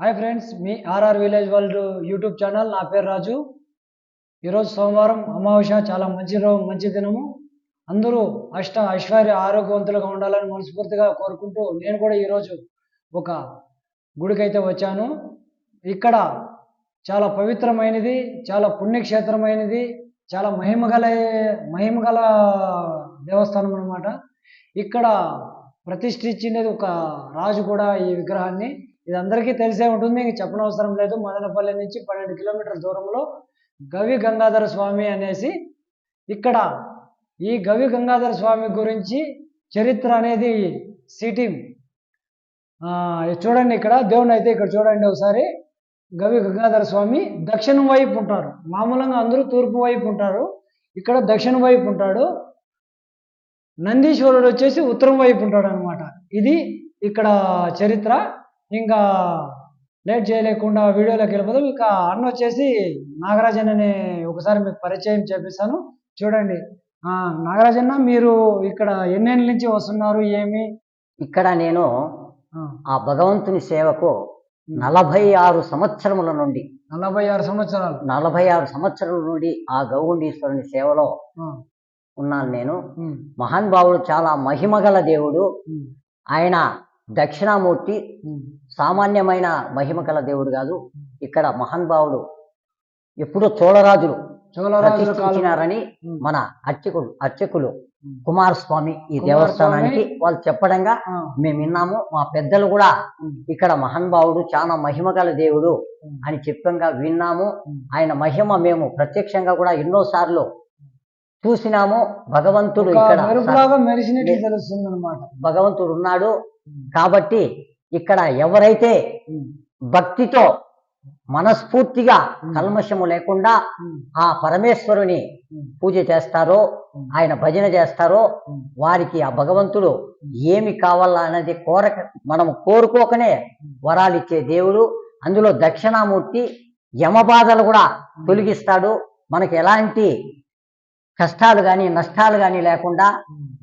Hi friends మీ RR village world YouTube channel నా పేరు రాజు. ఈరోజు సోమవారం అమావాస్య చాలా మంచి రోజు మంచి దినము. అందరూ అష్ట ఐశ్వర్య ఆరోగ్యవంతులుగా ఉండాలని మనస్ఫూర్తిగా కోరుకుంటూ నేను కూడా ఈరోజు ఒక గుడికైతే వచ్చాను. ఇక్కడ చాలా పవిత్రమైనది చాలా పుణ్యక్షేత్రమైనది చాలా మహిమగల మహిమగల దేవస్థానం అనమాట ఇక్కడ ప్రతిష్ఠించినది ఒక రాజు కూడా ఈ విగ్రహాన్ని. ఇది అందరికీ తెలిసే ఉంటుంది ఇంక చెప్పనవసరం లేదు. మదనపల్లి నుంచి పన్నెండు కిలోమీటర్ల దూరంలో గవి గంగాధర స్వామి అనేసి ఇక్కడ ఈ గవి గంగాధర స్వామి గురించి చరిత్ర అనేది సిటీ చూడండి ఇక్కడ దేవుని అయితే ఇక్కడ చూడండి ఒకసారి. గవి గంగాధర స్వామి దక్షిణం వైపు ఉంటారు. మామూలుగా అందరూ తూర్పు వైపు ఉంటారు. ఇక్కడ దక్షిణ వైపు ఉంటాడు. నందీశ్వరుడు వచ్చేసి ఉత్తరం వైపు ఉంటాడు అనమాట ఇది ఇక్కడ చరిత్ర. ఇంకా లేట్ చేయలేకుండా వీడియోలోకి వెళ్ళిపోదాం ఇక అన్న వచ్చేసి నాగరాజన్ అనే ఒకసారి మీకు పరిచయం చేపిస్తాను. చూడండి. నాగరాజన్న మీరు ఇక్కడ ఎన్నేళ్ళ నుంచి వస్తున్నారు? ఏమి? ఇక్కడ నేను ఆ, భగవంతుని సేవకు నలభై ఆరు సంవత్సరముల నుండి నలభై ఆరు సంవత్సరాలు. నలభై ఆరు సంవత్సరాల నుండి ఆ గౌండీశ్వరుని సేవలో ఉన్నాను నేను. ఉమ్, మహానుభావుడు చాలా మహిమగల దేవుడు. ఆయన దక్షిణామూర్తి. సామాన్యమైన మహిమగల దేవుడు కాదు. ఇక్కడ మహానుభావుడు ఎప్పుడో చోళరాజులు చోళరాజుల ప్రతిష్ఠించినారని మన అర్చకులు అర్చకులు కుమారస్వామి ఈ. దేవస్థానానికి వాళ్ళు చెప్పడంగా మేము విన్నాము. మా పెద్దలు కూడా ఇక్కడ మహానుభావుడు చాలా మహిమగల దేవుడు ఉమ్, అని చెప్పంగా విన్నాము. ఆయన మహిమ మేము ప్రత్యక్షంగా కూడా ఎన్నో సార్లు చూసినాము. భగవంతుడు ఇక్కడ భగవంతుడు ఉన్నాడు కాబట్టి ఇక్కడ ఎవరైతే భక్తితో మనస్ఫూర్తిగా కల్మషము లేకుండా ఆ పరమేశ్వరుని పూజ చేస్తారో ఆయన భజన చేస్తారో వారికి ఆ భగవంతుడు ఏమి కావాలా అనేది కోరక మనం కోరుకోకనే వరాలు ఇచ్చే దేవుడు. అందులో దక్షిణామూర్తి యమబాధలు కూడా తొలగిస్తాడు. మనకి ఎలాంటి కష్టాలు కానీ నష్టాలు కానీ లేకుండా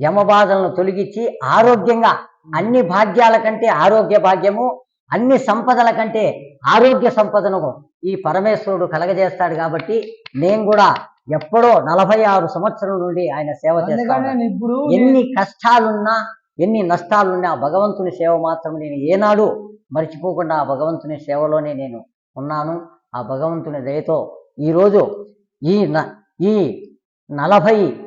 యమబాధలను తొలగించి ఆరోగ్యంగా అన్ని భాగ్యాల కంటే ఆరోగ్య భాగ్యము అన్ని సంపదల కంటే ఆరోగ్య సంపదను ఈ పరమేశ్వరుడు కలగజేస్తాడు కాబట్టి నేను కూడా ఎప్పుడో నలభై ఆరు సంవత్సరం నుండి ఆయన సేవ చేస్తాను ఎన్ని కష్టాలున్నా ఎన్ని నష్టాలున్నా ఆ భగవంతుని సేవ మాత్రం నేను ఏనాడు మర్చిపోకుండా ఆ భగవంతుని సేవలోనే నేను ఉన్నాను. ఆ భగవంతుని దయతో ఈరోజు ఈ ఈ నలభై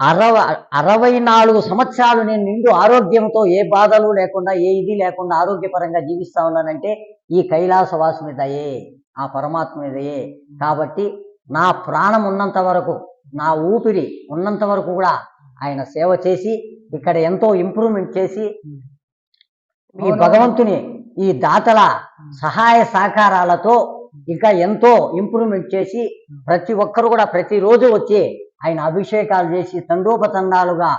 అరవై అరవై నాలుగు సంవత్సరాలు నేను నిండు ఆరోగ్యంతో ఏ బాధలు లేకుండా ఏ ఇది లేకుండా ఆరోగ్యపరంగా జీవిస్తా ఉన్నానంటే ఈ కైలాసవాసుని దయే ఆ పరమాత్ముని దయే. కాబట్టి నా ప్రాణం ఉన్నంత వరకు నా ఊపిరి ఉన్నంత వరకు కూడా ఆయన సేవ చేసి ఇక్కడ ఎంతో ఇంప్రూవ్మెంట్ చేసి ఈ భగవంతుని ఈ దాతల సహాయ సహకారాలతో ఇంకా ఎంతో ఇంప్రూవ్మెంట్ చేసి ప్రతి ఒక్కరు కూడా ప్రతిరోజు వచ్చి ఆయన అభిషేకాలు చేసి తండోపతండాలుగా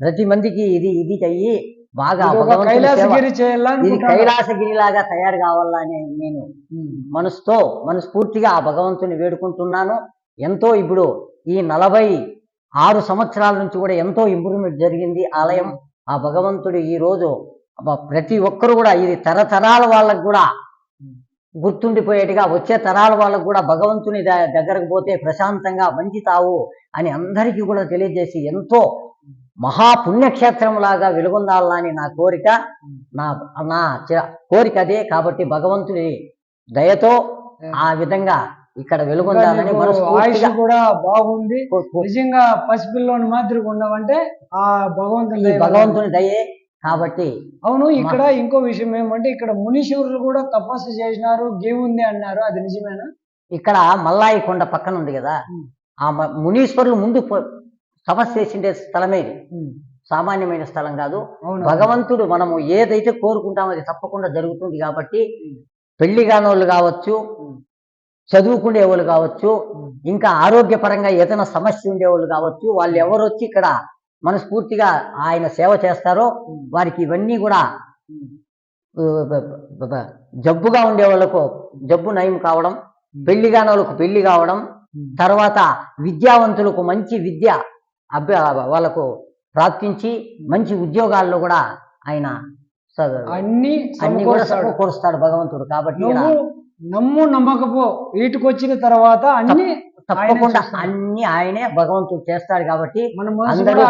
ప్రతి మందికి ఇది ఇది చెయ్యి బాగా ఇది కైలాసగిరి. కైలాసగిరిలాగా తయారు కావాలని నేను. మనసుతో మనస్ఫూర్తిగా ఆ భగవంతుని వేడుకుంటున్నాను ఎంతో ఇప్పుడు ఈ నలభై ఆరు సంవత్సరాల నుంచి కూడా ఎంతో ఇంప్రూవ్మెంట్ జరిగింది ఆలయం ఆ భగవంతుడు ఈ రోజు ప్రతి ఒక్కరు కూడా ఇది తరతరాల వాళ్ళకు కూడా గుర్తుండిపోయేట్టుగా వచ్చే తరాల వాళ్ళకు కూడా భగవంతుని దగ్గరకు పోతే ప్రశాంతంగా మంచి తావు అని అందరికీ కూడా తెలియజేసి ఎంతో మహాపుణ్యక్షేత్రం లాగా వెలుగొందాలని నా కోరిక నా నా కోరిక అదే కాబట్టి భగవంతుని దయతో ఆ విధంగా ఇక్కడ వెలుగొందాలని ఆయుష్ కూడా బాగుంది నిజంగా పసిపిల్లోని మాదిరిగా ఉండవంటే ఆ భగవంతుని. భగవంతుని దయే కాబట్టి అవును ఇక్కడ ఇంకో విషయం ఏమంటే ఇక్కడ మునీశ్వరులు కూడా తపస్సు చేసినారు గేమ్ ఉంది అన్నారు అది నిజమేనా ఇక్కడ మల్లాయి కొండ పక్కన ఉంది కదా. ఆ మునీశ్వరులు ముందు తపస్సు చేసిండే స్థలమే ఇది. సామాన్యమైన స్థలం కాదు భగవంతుడు మనము ఏదైతే కోరుకుంటామో అది తప్పకుండా జరుగుతుంది కాబట్టి పెళ్ళి కానోళ్ళు కావచ్చు చదువుకునే వాళ్ళు కావచ్చు. ఇంకా ఆరోగ్యపరంగా ఏదైనా సమస్య ఉండేవాళ్ళు కావచ్చు వాళ్ళు ఎవరు వచ్చి ఇక్కడ మనస్ఫూర్తిగా ఆయన సేవ చేస్తారో వారికి ఇవన్నీ కూడా జబ్బుగా ఉండే వాళ్ళకు జబ్బు నయం కావడం పెళ్ళి కాని వాళ్ళకు పెళ్ళి కావడం. తర్వాత విద్యావంతులకు మంచి విద్య అభ్య వాళ్ళకు ప్రాప్తించి మంచి ఉద్యోగాల్లో కూడా ఆయన. అన్ని అన్ని కూడా సమకూరుస్తాడు భగవంతుడు కాబట్టి నమ్ము నమ్మకపో వీటికి వచ్చిన తర్వాత అన్ని తప్పకుండా. అన్ని ఆయనే భగవంతుడు చేస్తాడు కాబట్టి అందరూ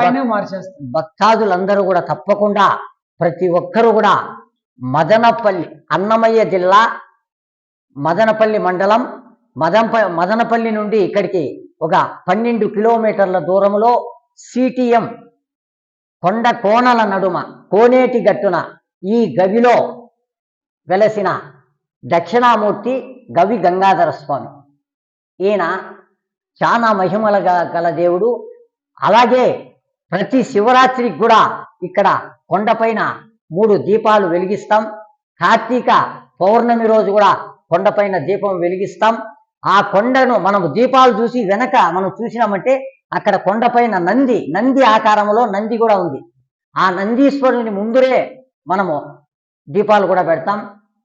భక్తాదులందరూ కూడా తప్పకుండా ప్రతి ఒక్కరూ కూడా మదనపల్లి అన్నమయ్య జిల్లా మదనపల్లి మండలం మదనప మదనపల్లి నుండి ఇక్కడికి ఒక పన్నెండు కిలోమీటర్ల దూరంలో సిటిఎం కొండ కోణల నడుమ కోనేటి గట్టున ఈ గవిలో వెలసిన దక్షిణామూర్తి గవి గంగాధర స్వామి. ఈయన చాలా మహిమల గల దేవుడు. అలాగే ప్రతి శివరాత్రికి కూడా ఇక్కడ కొండపైన మూడు దీపాలు వెలిగిస్తాం. కార్తీక పౌర్ణమి రోజు కూడా కొండపైన దీపం వెలిగిస్తాం. ఆ కొండను మనం దీపాలు చూసి వెనక మనం చూసినామంటే అక్కడ కొండపైన నంది నంది ఆకారంలో నంది కూడా ఉంది. ఆ నందీశ్వరుని ముందురే మనము దీపాలు కూడా పెడతాం.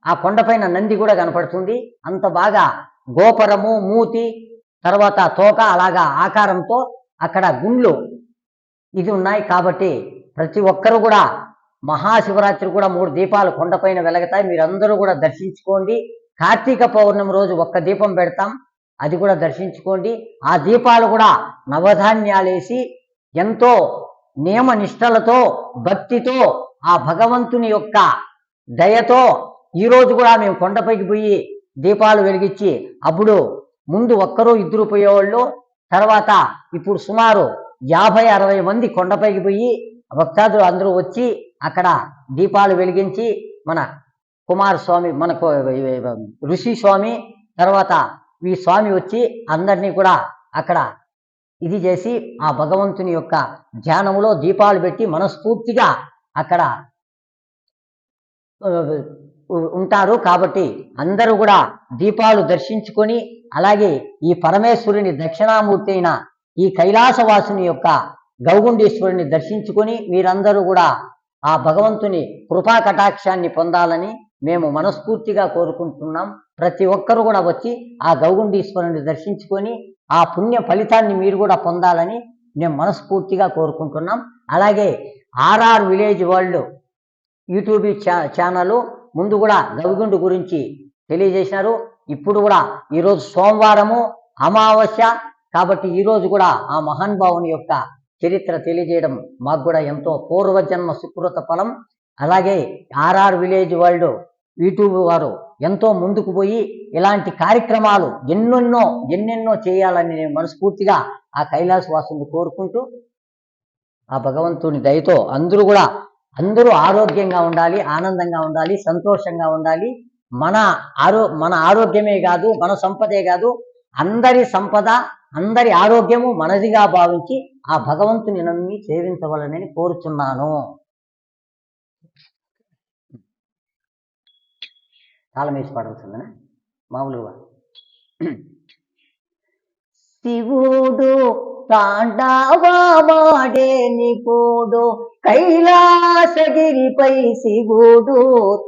ఆ కొండపైన నంది కూడా కనపడుతుంది. అంత బాగా గోపురము మూతి తర్వాత తోక అలాగా ఆకారంతో అక్కడ గుండ్లు ఇది ఉన్నాయి కాబట్టి ప్రతి ఒక్కరు కూడా మహాశివరాత్రి కూడా మూడు దీపాలు కొండపైన వెలగతాయి. మీరందరూ కూడా దర్శించుకోండి. కార్తీక పౌర్ణమి రోజు ఒక్క దీపం పెడతాం. అది కూడా దర్శించుకోండి. ఆ దీపాలు కూడా నవధాన్యాలేసి ఎంతో నియమ నిష్టలతో భక్తితో ఆ భగవంతుని యొక్క దయతో ఈరోజు కూడా మేము కొండపైకి పోయి దీపాలు వెలిగించి అప్పుడు ముందు ఒక్కరు ఇద్దరు పోయేవాళ్ళు తర్వాత ఇప్పుడు సుమారు యాభై అరవై మంది కొండపైకి పోయి భక్తాదులు అందరూ వచ్చి అక్కడ దీపాలు వెలిగించి మన కుమారస్వామి మనకు ఋషి స్వామి తర్వాత ఈ స్వామి వచ్చి అందరినీ కూడా అక్కడ ఇది చేసి ఆ భగవంతుని యొక్క ధ్యానములో దీపాలు పెట్టి మనస్ఫూర్తిగా అక్కడ ఉంటారు కాబట్టి అందరూ కూడా దీపాలు దర్శించుకొని అలాగే ఈ పరమేశ్వరుని దక్షిణామూర్తి అయిన ఈ కైలాసవాసుని యొక్క గౌగుండేశ్వరుని దర్శించుకొని మీరందరూ కూడా ఆ భగవంతుని కృపా కటాక్షాన్ని పొందాలని మేము మనస్ఫూర్తిగా కోరుకుంటున్నాం. ప్రతి ఒక్కరు కూడా వచ్చి ఆ గౌగుండీశ్వరుని దర్శించుకొని ఆ పుణ్య ఫలితాన్ని మీరు కూడా పొందాలని మేము మనస్ఫూర్తిగా కోరుకుంటున్నాం. అలాగే ఆర్ఆర్ విలేజ్ వరల్డ్ యూట్యూబ్ ఛా ఛానల్ ముందు కూడా గవిగుండు గురించి తెలియజేసినారు. ఇప్పుడు కూడా ఈరోజు సోమవారము అమావాస్య. కాబట్టి ఈరోజు కూడా ఆ మహానుభావుని యొక్క చరిత్ర తెలియజేయడం మాకు కూడా ఎంతో పూర్వజన్మ సుకృత ఫలం. అలాగే ఆర్ఆర్ విలేజ్ వరల్డ్ యూట్యూబ్ వారు ఎంతో ముందుకు పోయి ఇలాంటి కార్యక్రమాలు ఎన్నెన్నో ఎన్నెన్నో చేయాలని నేను మనస్ఫూర్తిగా ఆ కైలాస వాసుని కోరుకుంటూ ఆ భగవంతుని దయతో అందరూ కూడా అందరూ ఆరోగ్యంగా ఉండాలి ఆనందంగా ఉండాలి సంతోషంగా ఉండాలి. మన ఆరో మన ఆరోగ్యమే కాదు మన సంపదే కాదు. అందరి సంపద అందరి ఆరోగ్యము మనదిగా భావించి ఆ భగవంతుని నమ్మి సేవించవలనని కోరుచున్నాను. తాళం వేసి పాడాల్సిందనా మామూలుగా. శివుడు తాండవాడే నిపుడు కైలాసగిరిపై శివుడు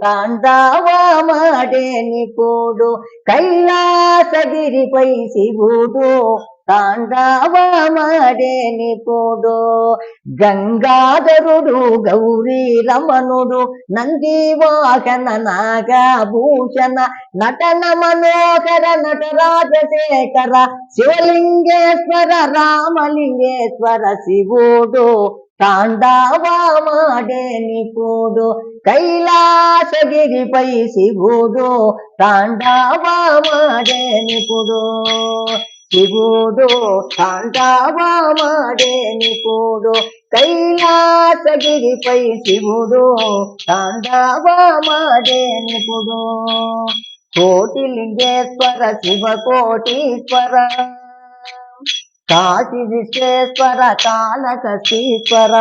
తాండవాడే నిపుడు కైలాసగిరిపై శివుడు తాండవాడే నిపుడు గంగాధరుడు గౌరీ రమణుడు నంది వాహన నాగభూషణ నటన మనోహర నటరాజశేఖర శివలింగేశ్వర రామలింగేశ్వర శివుడు. తాండవాడే నిపుడు కైలాసగిరిపై శివుడు. తాండవాడే నిపుడు శివుడు తాండవాడే నిపుడు కైలాసగిరిపై శివుడు తాండవాడే నిపుడు కోటి లింగేశ్వర శివ కోటీశ్వర కాశీ విశ్వేశ్వర కాళకశీశ్వర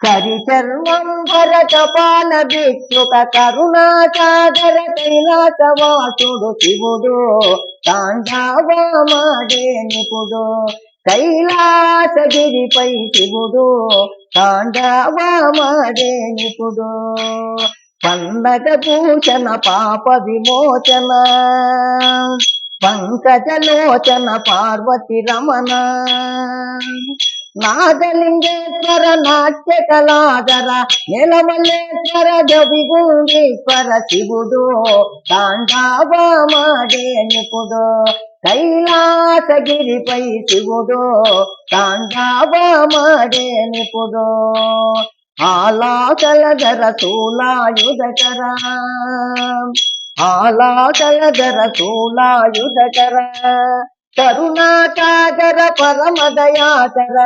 కరి చర్మం భర కపాల భిక్షుక కరుణాసాగర కైలాసవాసుడు శివుడు. తాండవమాడే నిపుడు కైలాసగిరిపై శివుడు. తాండవమాడే నిపుడు పండగ భూషణ పాప విమోచన. పంకజలోచన పార్వతి రమణ. నాగలింగేశ్వర నాట్య కళాధర నీలమల్లేశ్వర జబిగుండీశ్వర శివుడు తాండావామాడే నిపుడు కైలాసగిరిపై శివుడు తాండావామాడే నిపుడు ఆలాకలధర శూలాయుధకర ఆలాకలధర శూలాయుధకర కరుణాకాగర పరమదయాకర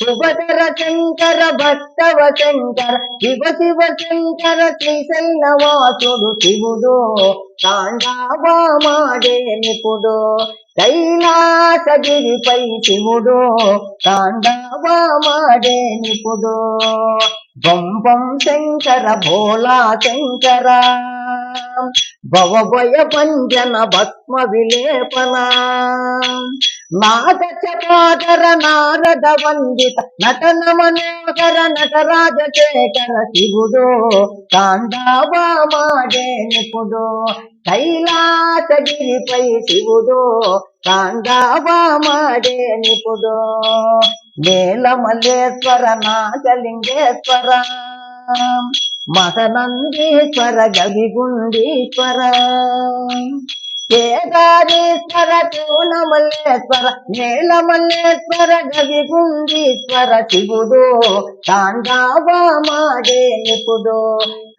శుభకర శంకర భక్తవ శంకర శివ శివ శంకర శ్రీశైలవాసుడు శివుడు తాండావామాడే నిపుడు కైలాసగిరిపై శివుడు తాండావామాడే నిపుడు బొంబం శంకర భోలా శంకర. భవభయ పంజన భస్మ విలేపన నాద చపాకర నారద వందిత నటన మనోహర నటరాజ శేఖర శివుడు తాండావామాడే నిపుడు కైలాసగిరిపై శివుడు తాండావామాడే నిపుడు నీలమల్లేశ్వర నాగలింగేశ్వర. మహనందీశ్వర గవిగుండీశ్వర కేదారీశ్వర కోనమల్లేశ్వర నీలమల్లేశ్వర గవిగుండీశ్వర శివుడు తాండావామాడే నిపుడు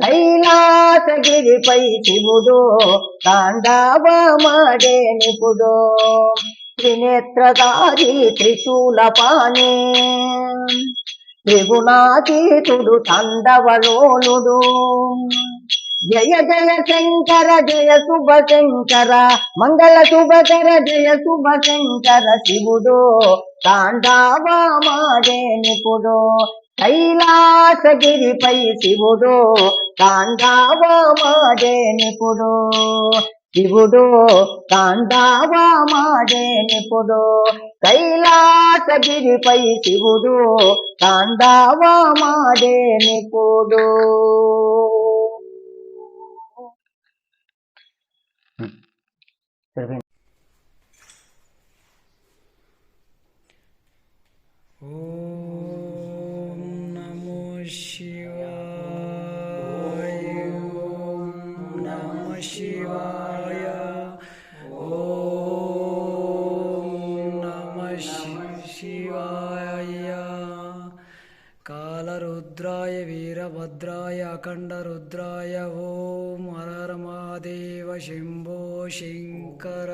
కైలాసగిరిపై శివుడు తాండావామాడే నిపుడు త్రినేత్రధారి త్రిశూలపాణి. త్రిగుణాతీతుడు తండవలోలుడు జయ జయ శంకర జయ శుభ శంకర మంగళ శుభకర జయ శుభ శంకర శివుడు. తాండావామాడే నిపుడు కైలాసగిరిపై శివుడు. తాండావామాడే నిపుడు శివుడు తాండావామాడే నిపుడు కైలాసగిరిపై శివుడు తాండావామాడే నిపుడు. खण्डरुद्राय वो मरमादेव शिम्भो शङ्कर।